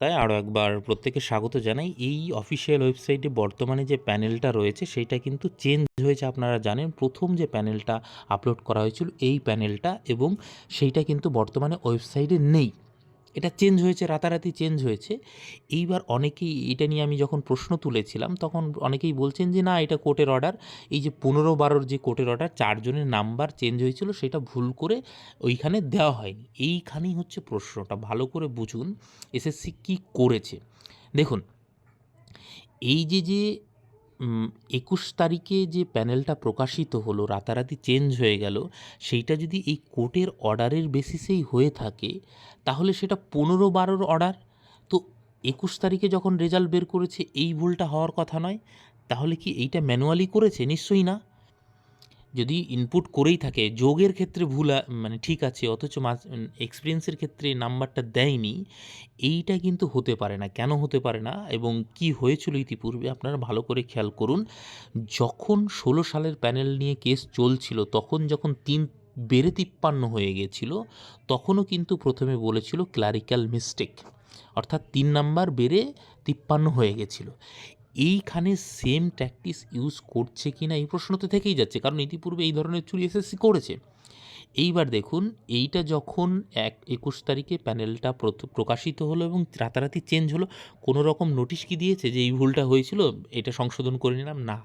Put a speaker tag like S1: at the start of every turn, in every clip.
S1: তাই আরও একবার প্রত্যেকে স্বাগত জানাই। এই অফিসিয়াল ওয়েবসাইটে বর্তমানে যে প্যানেলটা রয়েছে, সেইটা কিন্তু চেঞ্জ হয়েছে আপনারা জানেন। প্রথম যে প্যানেলটা আপলোড করা হয়েছিল, এই প্যানেলটা এবং সেইটা কিন্তু বর্তমানে ওয়েবসাইটে নেই। এটা চেঞ্জ হয়েছে, রাতারাতি চেঞ্জ হয়েছে। এইবার অনেকেই এটা নিয়ে আমি যখন প্রশ্ন তুলেছিলাম, তখন অনেকেই বলছেন যে, না, এটা কোর্টের অর্ডার এই যে পনেরো বারোর যে কোর্টের অর্ডার চারজনের নাম্বার চেঞ্জ হয়েছিল, সেটা ভুল করে ওইখানে দেওয়া হয়নি। এইখানেই হচ্ছে প্রশ্নটা। ভালো করে বুঝুন, এসএসসি কী করেছে। দেখুন, এই যে যে একুশ তারিখে যে প্যানেলটা প্রকাশিত হলো, রাতারাতি চেঞ্জ হয়ে গেল, সেইটা যদি এই কোর্টের অর্ডারের বেসিসেই হয়ে থাকে, তাহলে সেটা পনেরো বারোর অর্ডার। তো একুশ তারিখে যখন রেজাল্ট বের করেছে, এই ভুলটা হওয়ার কথা নয়। তাহলে কি এইটা ম্যানুয়ালি করেছে? নিশ্চয়ই না। যদি ইনপুট করেই থাকে, যোগের ক্ষেত্রে ভুল মানে ঠিক আছে, অথচ এক্সপিরিয়েন্সের ক্ষেত্রে নাম্বারটা দেয়নি, এইটা কিন্তু হতে পারে না। কেন হতে পারে না? এবং কি হয়েছিল ইতিপূর্বে? আপনারা ভালো করে খেয়াল করুন, যখন ষোলো সালের প্যানেল নিয়ে কেস চলছিল, তখন যখন তিন, বেড়ে তিপ্পান্ন হয়ে গেছিল, তখনও কিন্তু প্রথমে বলেছিল ক্লারিক্যাল মিস্টেক অর্থাৎ তিন নাম্বার বেড়ে তিপ্পান্ন হয়ে গেছিল। এইখানে সেম ট্যাকটিস ইউজ করছে কি না এই প্রশ্ন তো থেকেই যাচ্ছে, কারণ ইতিপূর্বে এই ধরনের চুরি এসএসসি করেছে। এইবার দেখুন, এইটা যখন এক একুশ তারিখে প্যানেলটা প্রকাশিত হলো এবং রাতারাতি চেঞ্জ হলো, কোনো রকম নোটিশ কি দিয়েছে যে এই ভুলটা হয়েছিল, এটা সংশোধন করে নিলাম? না।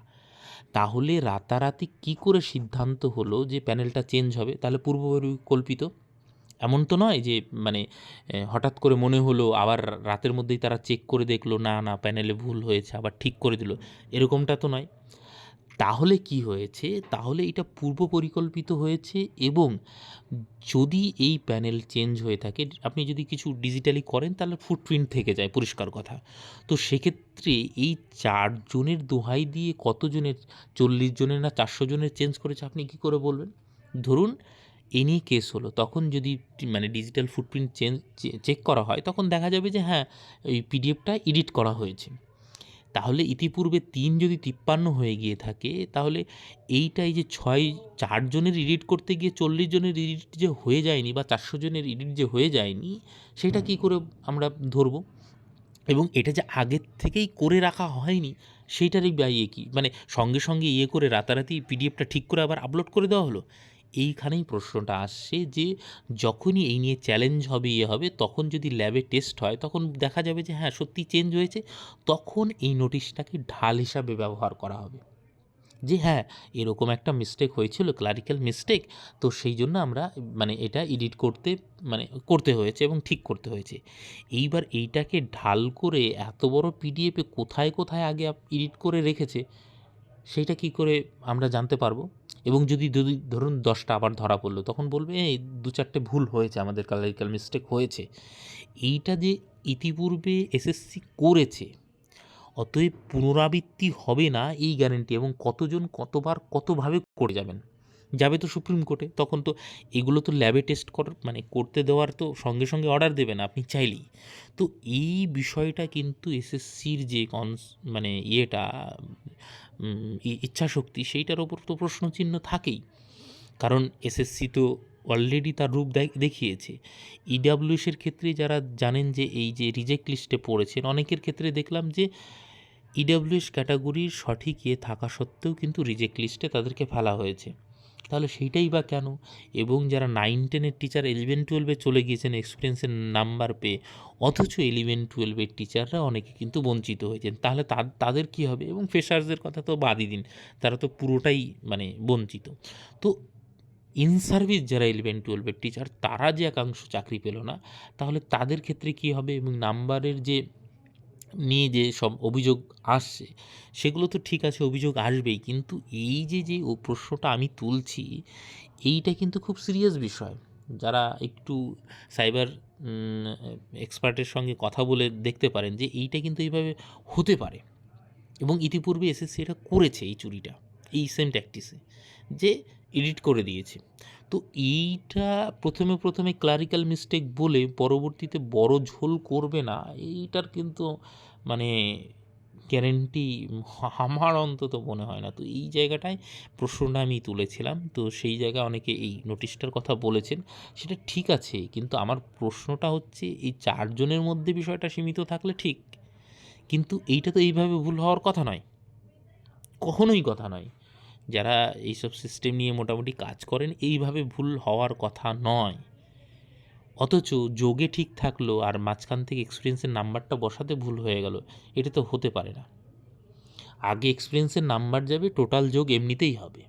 S1: তাহলে রাতারাতি কি করে সিদ্ধান্ত হলো যে প্যানেলটা চেঞ্জ হবে? তাহলে পূর্ব পরিকল্পিত এমন তো নয় যে মানে হঠাৎ করে মনে হলো আবার রাতের মধ্যেই তারা চেক করে দেখল, না না প্যানেলে ভুল হয়েছে, আবার ঠিক করে দিল। এরকমটা তো নয়। তাহলে কি হয়েছে? তাহলে এটা পূর্ব পরিকল্পিত হয়েছে এবং যদি এই প্যানেল চেঞ্জ হয়ে থাকে, আপনি যদি কিছু ডিজিটালি করেন, তাহলে ফুটপ্রিন্ট থেকে যায়, পরিষ্কার কথা। তো সেক্ষেত্রে এই চারজনের দোহাই দিয়ে কতজনের, চল্লিশ জনের না চারশো জনের চেঞ্জ করেছে, আপনি কি করে বলবেন? ধরুন এ নিয়ে কেস হলো তখন যদি মানে ডিজিটাল ফুটপ্রিন্ট চেঞ্জ চেক করা হয় তখন দেখা যাবে যে হ্যাঁ ওই পিডিএফটা এডিট করা হয়েছে। তাহলে ইতিপূর্বে তিন যদি তিপ্পান্ন হয়ে গিয়ে থাকে তাহলে এইটাই যে ছয় চারজনের এডিট করতে গিয়ে চল্লিশ জনের এডিট যে হয়ে যায়নি বা চারশো জনের এডিট যে হয়ে যায়নি সেটা কি করে আমরা ধরবো? এবং এটা যে আগের থেকেই করে রাখা হয়নি সেইটারই বা ইয়ে কী? মানে সঙ্গে সঙ্গে ইয়ে করে রাতারাতি পিডিএফটা ঠিক করে আবার আপলোড করে দেওয়া হলো? এইখানেই প্রশ্নটা আসছে যে যখনই এই নিয়ে চ্যালেঞ্জ হবে ইয়ে হবে, তখন যদি ল্যাবে টেস্ট হয়, তখন দেখা যাবে যে হ্যাঁ সত্যি চেঞ্জ হয়েছে, তখন এই নোটিশটাকে ঢাল হিসাবে ব্যবহার করা হবে। যে হ্যাঁ এরকম একটা মিস্টেক হয়েছিল ক্লারিক্যাল মিস্টেক তো সেই জন্য আমরা মানে এটা এডিট করতে মানে করতে হয়েছে এবং ঠিক করতে হয়েছে। এইবার এইটাকে ঢাল করে এত বড় পিডিএফে কোথায় কোথায় আগে এডিট করে রেখেছে, সেইটা কি করে আমরা জানতে পারব? এবং যদি যদি ধরুন দশটা আবার ধরা পড়ল, তখন বলবে, এই দু চারটে ভুল হয়েছে, আমাদের কালারিক্যাল মিস্টেক হয়েছে। এইটা যে ইতিপূর্বে এসএসসি করেছে, অতএব পুনরাবৃত্তি হবে না এই গ্যারেন্টি এবং কতজন কতবার কতভাবে করে যাবেন? যাবে তো সুপ্রিম কোর্টে তখন তো এগুলো তো ল্যাবে টেস্ট কর মানে করতে দেওয়ার তো সঙ্গে সঙ্গে অর্ডার দেবেন আপনি চাইলেই। তো এই বিষয়টা কিন্তু এসএসসির যে কনস মানে ইয়েটা ইচ্ছাশক্তি সেইটার ওপর তো প্রশ্নচিহ্ন থাকেই। কারণ এসএসসি তো অলরেডি তার রূপ দেখ- দেখিয়েছে। ইডাব্লিউএসের ক্ষেত্রে যারা জানেন যে এই যে রিজেক্ট লিস্টে পড়েছেন, অনেকের ক্ষেত্রে দেখলাম যে ইডাব্লিউএস ক্যাটাগরির সঠিক ইয়ে থাকা সত্ত্বেও কিন্তু রিজেক্ট লিস্টে তাদেরকে ফেলা হয়েছে। তাহলে সেইটাই বা কেন? এবং যারা নাইন টেনের টিচার ইলেভেন টুয়েলভে চলে গিয়েছেন এক্সপিরিয়েন্সের নাম্বার পেয়ে, অথচ ইলেভেন টুয়েলভের টিচাররা অনেকে কিন্তু বঞ্চিত হয়েছেন। তাহলে তাদের কী হবে? এবং ফ্রেশার্সদের কথা তো বাদই দিন, তারা তো পুরোটাই মানে বঞ্চিত। তো ইন সার্ভিস যারা ইলেভেন টুয়েলভের টিচার তারা যে একাংশ চাকরি পেল না, তাহলে তাদের ক্ষেত্রে কী হবে? এবং নাম্বারের যে নিয়ে যে সব অভিযোগ আসছে, সেগুলো তো ঠিক আছে, অভিযোগ আসবেই। কিন্তু এই যে যে প্রশ্নটা আমি তুলছি, এইটা কিন্তু খুব সিরিয়াস বিষয়। যারা একটু সাইবার এক্সপার্টের সঙ্গে কথা বলে দেখতে পারেন যে, এইটা কিন্তু এইভাবে হতে পারে। এবং ইতিপূর্বে এসএসসি এটা করেছে এই চুরিটা। এই সেম ট্যাকটিসে যে এডিট করে দিয়েছে। তো এইটা প্রথমে প্রথমে ক্লারিক্যাল মিস্টেক বলে পরবর্তীতে বড় ঝোল করবে না, এইটার কিন্তু মানে গ্যারেন্টি আমার অন্তত মনে হয় না। তো এই জায়গাটায় প্রশ্নটা আমি তুলেছিলাম, তো সেই জায়গায় অনেকে এই নোটিশটার কথা বলেছেন, সেটা ঠিক আছে, কিন্তু আমার প্রশ্নটা হচ্ছে এই চারজনের মধ্যে বিষয়টা সীমিত থাকলে ঠিক, কিন্তু এইটা তো এইভাবে ভুল হওয়ার কথা নয়, কখনোই কথা নয়। যারা এইসব সিস্টেম নিয়ে মোটামুটি কাজ করেন, এইভাবে ভুল হওয়ার কথা নয়। অথচ যোগে ঠিক থাকল আর মাঝখান থেকে এক্সপিরিয়েন্সের নাম্বারটা বসাতে ভুল হয়ে গেল, এটা তো হতে পারে না। আগে এক্সপিরিয়েন্সের নাম্বার যাবে টোটাল যোগ এমনিতেই হবে।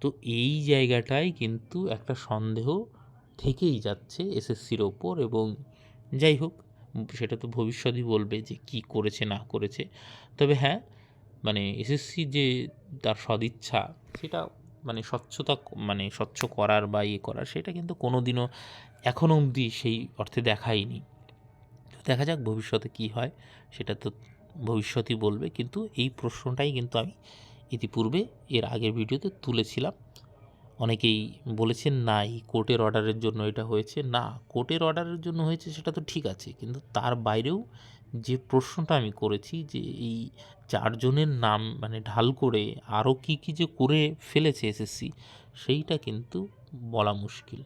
S1: তো এই জায়গাটায় কিন্তু একটা সন্দেহ থেকেই যাচ্ছে এসএসসির ওপর এবং যাই হোক, সেটা তো ভবিষ্যতই বলবে যে কি করেছে, না করেছে। তবে হ্যাঁ মানে এসএসসি যে তার সদিচ্ছা, সেটা মানে স্বচ্ছতা মানে স্বচ্ছ করার বা ইয়ে করার, সেটা কিন্তু কোনো দিনও এখনও অবধি সেই অর্থে দেখায়নি। দেখা যাক ভবিষ্যতে কি হয়, সেটা তো ভবিষ্যতই বলবে। কিন্তু এই প্রশ্নটাই কিন্তু আমি ইতিপূর্বে এর আগের ভিডিওতে তুলেছিলাম। অনেকেই বলেছেন, না, এই কোর্টের অর্ডারের জন্য এটা হয়েছে। না, কোর্টের অর্ডারের জন্য হয়েছে, সেটা তো ঠিক আছে। কিন্তু তার বাইরেও যে প্রশ্নটা আমি করেছি যে এই চারজনের নাম মানে ঢাল করে আরও কী কী যে করে ফেলেছে এসএসসি, সেইটা কিন্তু বলা মুশকিল।